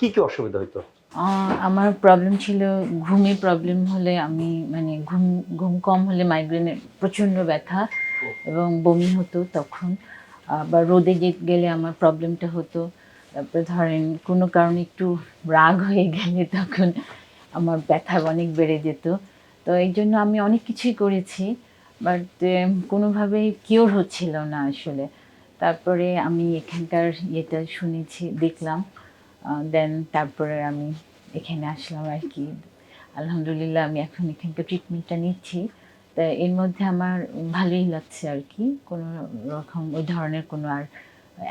কি কি অসুবিধা হইতো? আমার প্রবলেম ছিল ঘুমের প্রবলেম হলে আমি মানে ঘুম ঘুম কম হলে মাইগ্রেনের প্রচণ্ড ব্যথা এবং বমি হতো তখন। বা রোদে গেলে আমার প্রবলেমটা হতো। তারপরে ধরেন কোনো কারণে একটু রাগ হয়ে গেলে তখন আমার ব্যথা অনেক বেড়ে যেত। তো এই জন্য আমি অনেক কিছুই করেছি বাট কোনোভাবেই কিওর হচ্ছিল না আসলে। তারপরে আমি এখানকার ইয়েটা শুনেছি, দেখলাম। দেন তারপরে আমি এখানে আসলাম আর কি। আলহামদুলিল্লাহ আমি এখন এখানকার ট্রিটমেন্টটা নিচ্ছি। তা এর মধ্যে আমার ভালোই লাগছে আর কি। কোনো রকম ওই ধরনের কোনো আর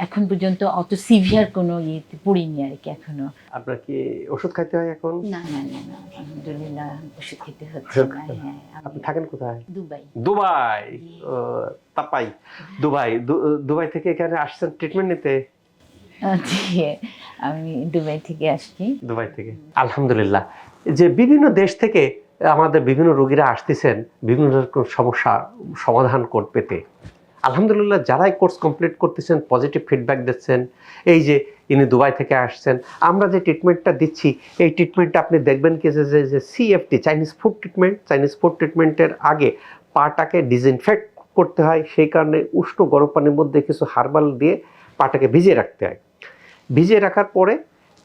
এখন পর্যন্ত অত সিভিয়ার কোনো ইয়েতে পড়িনি আর কি এখনও। আপনার কি ওষুধ খাইতে হয় এখন? না না না না আলহামদুলিল্লাহ ওষুধ খেতে হচ্ছে না হ্যাঁ। আপনি থাকেন কোথায়? দুবাই। দুবাই? তাপাই। দুবাই। দুবাই থেকে এখানে আসছেন ট্রিটমেন্ট নিতে? আমি দুবাই থেকে আসছি। দুবাই থেকে। আলহামদুলিল্লাহ। যে বিভিন্ন দেশ থেকে আমাদের বিভিন্ন রোগীরা আসতেছেন, বিভিন্ন রকম সমস্যা সমাধান কর পেতে। আলহামদুলিল্লাহ যারাই কোর্স কমপ্লিট করতেছেন পজিটিভ ফিডব্যাক দিচ্ছেন, এই যে ইনি দুবাই থেকে আসছেন, আমরা যে ট্রিটমেন্টটা দিচ্ছি, এই ট্রিটমেন্টটা আপনি দেখবেন কি যে, যে- CFT Chinese food treatment Chinese food ট্রিটমেন্টের আগে পাটাকে ডিসইনফেক্ট করতে হয়, সেই কারণে উষ্ণ গরম পানির মধ্যে কিছু হার্বাল দিয়ে পাটাকে ভিজিয়ে রাখতে হয়। ভিজিয়ে রাখার পরে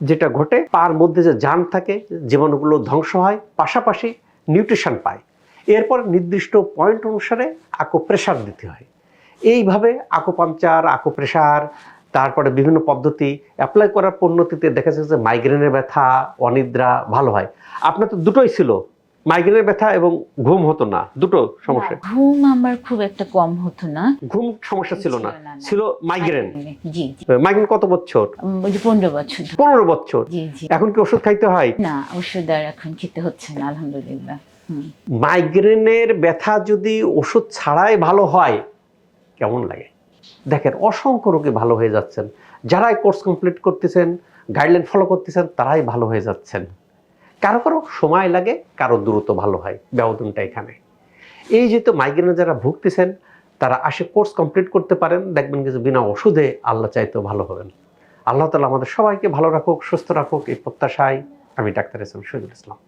যেটা ঘটে পার মধ্যে যে জান থাকে, জীবাণুগুলো ধ্বংস হয়, পাশাপাশি নিউট্রিশন পায়। এরপর নির্দিষ্ট পয়েন্ট অনুসারে আকো প্রেশার দিতে হয়। এইভাবে আকোপাঞ্চার আকো প্রেশার তারপরে বিভিন্ন পদ্ধতি অ্যাপ্লাই করার পণ্যতিতে দেখা যাচ্ছে যে মাইগ্রেনের ব্যথা, অনিদ্রা, ভালো হয়। আপনার তো দুটোই ছিল। মাইগ্রেনের ব্যথা এবং ঘুম হতো না। দুটো সমস্যা। ঘুম আমার খুব একটা কম হতো না। ঘুম সমস্যা ছিল না। ছিল মাইগ্রেন জি মাইগ্রেন কত বছর পনেরো বছর। পনেরো বছর এখন কি ওষুধ খাইতে হয়? না ওষুধ আর এখন খেতে হচ্ছে না আলহামদুলিল্লাহ। মাইগ্রেনের ব্যথা যদি ওষুধ ছাড়াই ভালো হয় কেমন লাগে? দেখেন অসংখ্য রোগে ভালো হয়ে যাচ্ছেন। যারাই কোর্স কমপ্লিট করতেছেন গাইডলাইন ফলো করতেছেন তারাই ভালো হয়ে যাচ্ছেন। কারও কারও সময় লাগে, কারও দ্রুত ভালো হয় ব্যবধানটা এখানে। এই যেহেতু মাইগ্রেনে যারা ভুগতেছেন, তারা আসে কোর্স কমপ্লিট করতে পারেন, দেখবেন কিছু বিনা ওষুধে আল্লাহ চাইতেও ভালো হবেন। আল্লাহ তালা আমাদের সবাইকে ভালো রাখুক, সুস্থ রাখুক, এই প্রত্যাশায় আমি ডাক্তার এস এম শহীদুল ইসলাম।